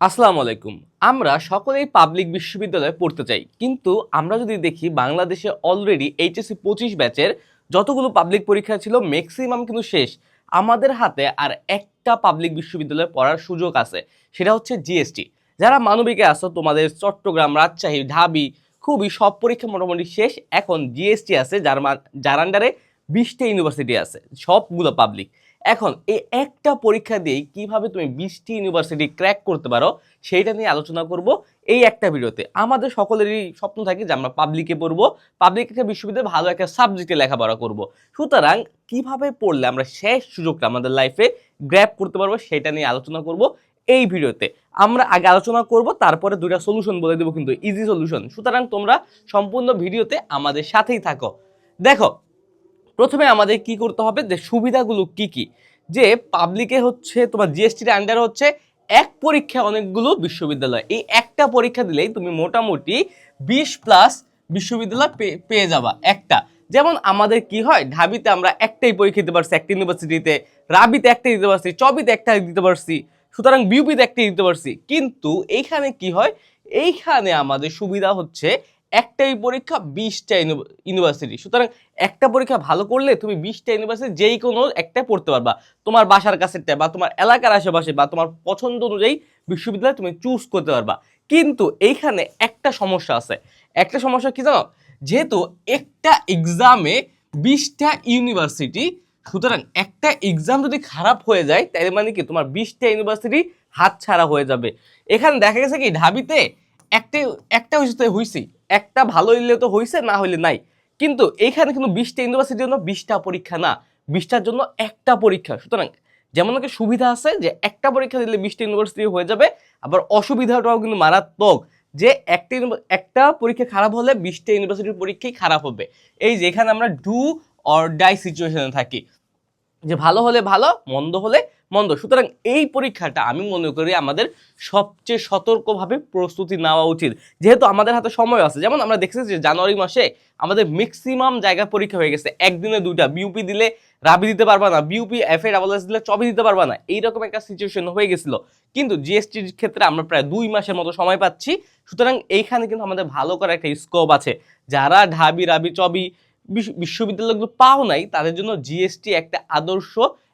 আসসালামু আলাইকুম। আমরা সকলেই পাবলিক বিশ্ববিদ্যালয়ে পড়তে চাই, কিন্তু আমরা যদি দেখি বাংলাদেশে অলরেডি এইচএসসি পঁচিশ ব্যাচের যতগুলো পাবলিক পরীক্ষা ছিল ম্যাক্সিমাম কিন্তু শেষ। আমাদের হাতে আর একটা পাবলিক বিশ্ববিদ্যালয়ে পড়ার সুযোগ আছে, সেটা হচ্ছে জিএসটি যারা মানবিকে আসো তোমাদের চট্টগ্রাম, রাজশাহী, ঢাবি, খুবই সব পরীক্ষা মোটামুটি শেষ, এখন জিএসটি আছে, যার যার আন্ডারে বিশটা ইউনিভার্সিটি আছে, সবগুলো পাবলিক এখন, এই একটা পরীক্ষা দিয়েই কীভাবে তুমি বিশটি ইউনিভার্সিটি ক্র্যাক করতে পারো, সেইটা নিয়ে আলোচনা করব এই একটা ভিডিওতে। আমাদের সকলেরই স্বপ্ন থাকে যে আমরা পাবলিকে পড়ব পাবলিক একটা বিশ্ববিদ্যালয়ে ভালো একটা সাবজেক্টে লেখাপড়া করব। সুতরাং কীভাবে পড়লে আমরা শেষ সুযোগটা আমাদের লাইফে গ্র্যাপ করতে পারব সেটা নিয়ে আলোচনা করব এই ভিডিওতে। আমরা আগে আলোচনা করব, তারপরে দুইটা সলিউশন বলে দেবো কিন্তু ইজি সলিউশন সুতরাং তোমরা সম্পূর্ণ ভিডিওতে আমাদের সাথেই থাকো। দেখো প্রথমে আমাদের কি করতে হবে যে সুবিধাগুলো কি কি? যে পাবলিকে হচ্ছে তোমার জিএসটির আন্ডার হচ্ছে এক পরীক্ষা অনেকগুলো বিশ্ববিদ্যালয়। এই একটা পরীক্ষা দিলেই তুমি মোটামুটি বিশ প্লাস বিশ্ববিদ্যালয় পেয়ে যাবা একটা। যেমন আমাদের কি হয়, ঢাবিতে আমরা একটাই পরীক্ষা দিতে পারছি, একটা ইউনিভার্সিটিতে রাবিতে একটাই দিতে পারছি, চবিতে একটা দিতে পারছি, সুতরাং বিউপিতে একটাই দিতে পারছি। কিন্তু এইখানে কি হয়, এইখানে আমাদের সুবিধা হচ্ছে একটাই পরীক্ষা বিশটা ইউনিভার্সিটি। সুতরাং একটা পরীক্ষা ভালো করলে তুমি বিশটা ইউনিভার্সিটি যেই কোনো একটা পড়তে পারবা। তোমার বাসার কাছেরটা বা তোমার এলাকার আশেপাশে বা তোমার পছন্দ অনুযায়ী বিশ্ববিদ্যালয় তুমি চুজ করতে পারবা। কিন্তু এইখানে একটা সমস্যা আছে। একটা সমস্যা কি জানো? যেহেতু একটা এক্সামে বিশটা ইউনিভার্সিটি, সুতরাং একটা এক্সাম যদি খারাপ হয়ে যায় তাহলে মানে কি? তোমার বিশটা ইউনিভার্সিটি হাত ছাড়া হয়ে যাবে। এখানে দেখা গেছে কি? ঢাবিতে একটা একটা হয়েছে তো হয়েছি একটা ভালো হইলে তো হয়েছে না হইলে নাই। কিন্তু এইখানে কিন্তু বিশটা ইউনিভার্সিটির জন্য বিশটা পরীক্ষা না। বিশটার জন্য একটা পরীক্ষা। সুতরাং যেমন একটা সুবিধা আছে যে একটা পরীক্ষা দিলে বিশটা ইউনিভার্সিটি হয়ে যাবে, আবার অসুবিধাটাও কিন্তু মারাত্মক যে একটা একটা পরীক্ষা খারাপ হলে বিশটা ইউনিভার্সিটির পরীক্ষাই খারাপ হবে। এই যে এখানে আমরা ডু অর ডাই সিচুয়েশনে থাকি। যে ভালো হলে ভালো, মন্দ হলে মন্দ। সুতরাং এই পরীক্ষাটা আমি মনে করি আমাদের সবচেয়ে সতর্কভাবে প্রস্তুতি নেওয়া উচিত। যেহেতু আমাদের হাতে সময় আছে, যেমন আমরা দেখছি যে জানুয়ারি মাসে আমাদের ম্যাক্সিমাম জায়গা পরীক্ষা হয়ে গেছে, একদিনে দুইটা। বিউপি দিলে রাবি দিতে পারবা না BUP F A double S দিলে চবি দিতে পারবা না। এইরকম একটা সিচুয়েশন হয়ে গেছিল। কিন্তু জিএসটির ক্ষেত্রে আমরা প্রায় দুই মাসের মতো সময় পাচ্ছি। সুতরাং এইখানে কিন্তু আমাদের ভালো করার একটা স্কোপ আছে। যারা ঢাবি, রাবি, চবি বিশ্ববিদ্যালয়গুলো পাও নাই, তাদের জন্য জিএসটি একটা আদর্শ,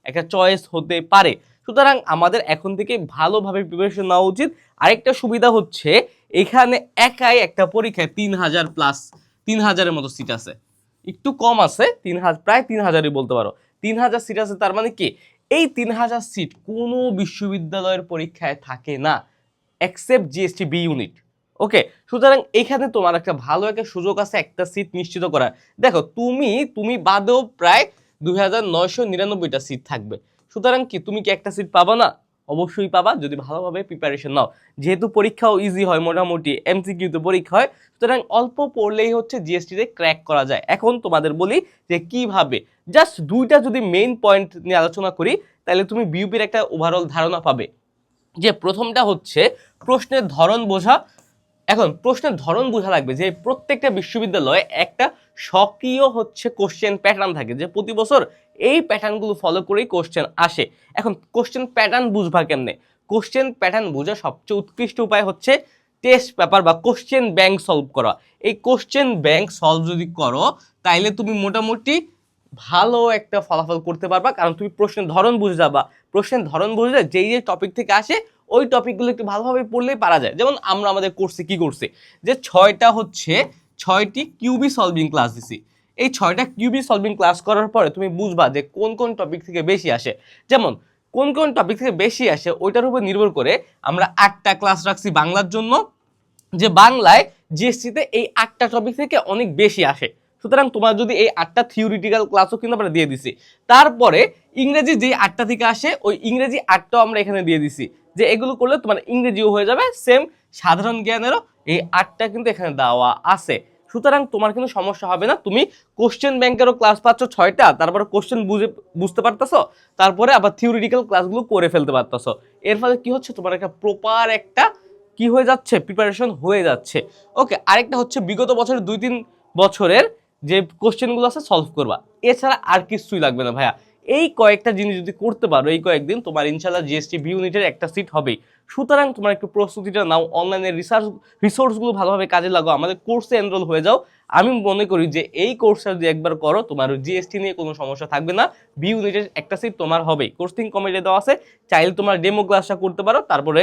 একটা চয়েস হতে পারে। সুতরাং আমাদের এখন থেকে ভালোভাবে প্রিপারেশন নেওয়া উচিত। আরেকটা সুবিধা হচ্ছে, এখানে একাই একটা পরীক্ষায় তিন হাজার প্লাস তিন হাজারের মতো সিট আছে। একটু কম আছে, তিন হাজার প্রায় তিন হাজারই বলতে পারো। তিন হাজার সিট আছে, তার মানে কি? এই তিন হাজার সিট কোনো বিশ্ববিদ্যালয়ের পরীক্ষায় থাকে না except GST B unit okay, সুতরাং এখানে তোমার একটা ভালো একটা সুযোগ আছে, একটা সিট নিশ্চিত করার। দেখো, তুমি তুমি বাদেও প্রায় দুই হাজার নয়শো নিরানব্বইটা সিট থাকবে। সুতরাং কি, তুমি কি একটা সিট পাবা না? অবশ্যই পাবা, যদি ভালোভাবে প্রিপারেশন নাও। যেহেতু পরীক্ষাও ইজি হয়, মোটামুটি এমসিকিউতে পরীক্ষা হয়, সুতরাং অল্প পড়লেই হচ্ছে জিএসটিতে ক্র্যাক করা যায়। এখন তোমাদের বলি যে কীভাবে? জাস্ট দুইটা যদি মেইন পয়েন্ট নিয়ে আলোচনা করি, তাহলে তুমি বিউপির একটা ওভারঅল ধারণা পাবে। যে প্রথমটা হচ্ছে প্রশ্নের ধরন বোঝা এখন প্রশ্নের ধরন বোঝা লাগবে যে প্রত্যেকটা বিশ্ববিদ্যালয়ে একটা সক্রিয় হচ্ছে কোশ্চেন প্যাটার্ন থাকে, যে প্রতি বছর এই প্যাটার্নগুলো ফলো করেই কোশ্চেন আসে। এখন কোশ্চেন প্যাটার্ন বুঝবা কেমনে? কোশ্চেন প্যাটার্ন বোঝা সবচেয়ে উৎকৃষ্ট উপায় হচ্ছে টেস্ট পেপার বা কোশ্চেন ব্যাংক সলভ করা। এই কোশ্চেন ব্যাংক সলভ যদি করো, তাইলে তুমি মোটামুটি ভালো একটা ফলাফল করতে পারবা, কারণ তুমি প্রশ্নের ধরন বুঝে যাবা। প্রশ্নের ধরন বুঝলে যেই যে টপিক থেকে আসে ওই টপিকগুলো একটু ভালোভাবে পড়লেই পারা যায়। যেমন আমরা আমাদের কোর্সে কি করছি? যে ছয়টা হচ্ছে ছয়টি কিউবি সলভিং ক্লাস দিছি। এই ছয়টা কিউবি সলভিং ক্লাস করার পরে তুমি বুঝবা যে কোন কোন টপিক থেকে বেশি আসে। যেমন, কোন কোন টপিক থেকে বেশি আসে ওইটার উপর নির্ভর করে আমরা আটটা ক্লাস রাখছি বাংলার জন্য, যে বাংলায় জিএসটিতে এই আটটা টপিক থেকে অনেক বেশি আসে। সুতরাং তোমার যদি এই আটটা থিওরিটিক্যাল ক্লাসও কিন্তু আমরা দিয়ে দিছি। তারপরে ইংরেজি যে আটটা থেকে আসে, ওই ইংরেজি আটটাও আমরা এখানে দিয়ে দিছি। যে এগুলো করলে তোমার ইংরেজিও হয়ে যাবে সেম সাধারণ জ্ঞানেরও এই আটটা কিন্তু এখানে দেওয়া আছে। সুতরাং তোমার কিন্তু সমস্যা হবে না, তুমি কোশ্চেন ব্যাংকেরও ক্লাস পাচ্ছ ছয়টা, তারপরে কোশ্চেন বুঝে, বুঝতে পারতেছো, তারপরে আবার থিওরিটিক্যাল ক্লাসগুলো করে ফেলতে পারতেছো। এর ফলে কি হচ্ছে? তোমার একটা প্রপার একটা কি হয়ে যাচ্ছে? প্রিপারেশন হয়ে যাচ্ছে। ওকে আরেকটা হচ্ছে বিগত বছরের দুই তিন বছরের যে কোশ্চেনগুলো আছে সলভ করবা। এছাড়া আর কিছুই লাগবে না ভাইয়া। এই কয়েকটা জিনিস যদি করতে পারো, এই কয়েকদিন তোমার ইনশাল্লাহ জিএসটি বি ইউনিটের একটা সিট হবেই। সুতরাং তোমার একটু প্রস্তুতিটা নাও অনলাইনে রিসার্চ রিসোর্সগুলো ভালোভাবে কাজে লাগাও, আমাদের কোর্সে এনরোল হয়ে যাও। আমি মনে করি যে এই কোর্সটা যদি একবার করো, তোমার জিএসটি নিয়ে কোনো সমস্যা থাকবে না বি ইউনিটের একটা সিট তোমার হবেই। কোর্সিং কমিটি দেওয়া আছে, চাইলে তোমার ডেমো ক্লাসটা করতে পারো, তারপরে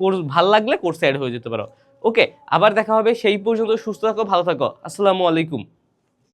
কোর্স ভালো লাগলে কোর্সে অ্যাড হয়ে যেতে পারো। ওকে আবার দেখা হবে, সেই পর্যন্ত সুস্থ থাকো, ভালো থাকো। আসসালামু আলাইকুম।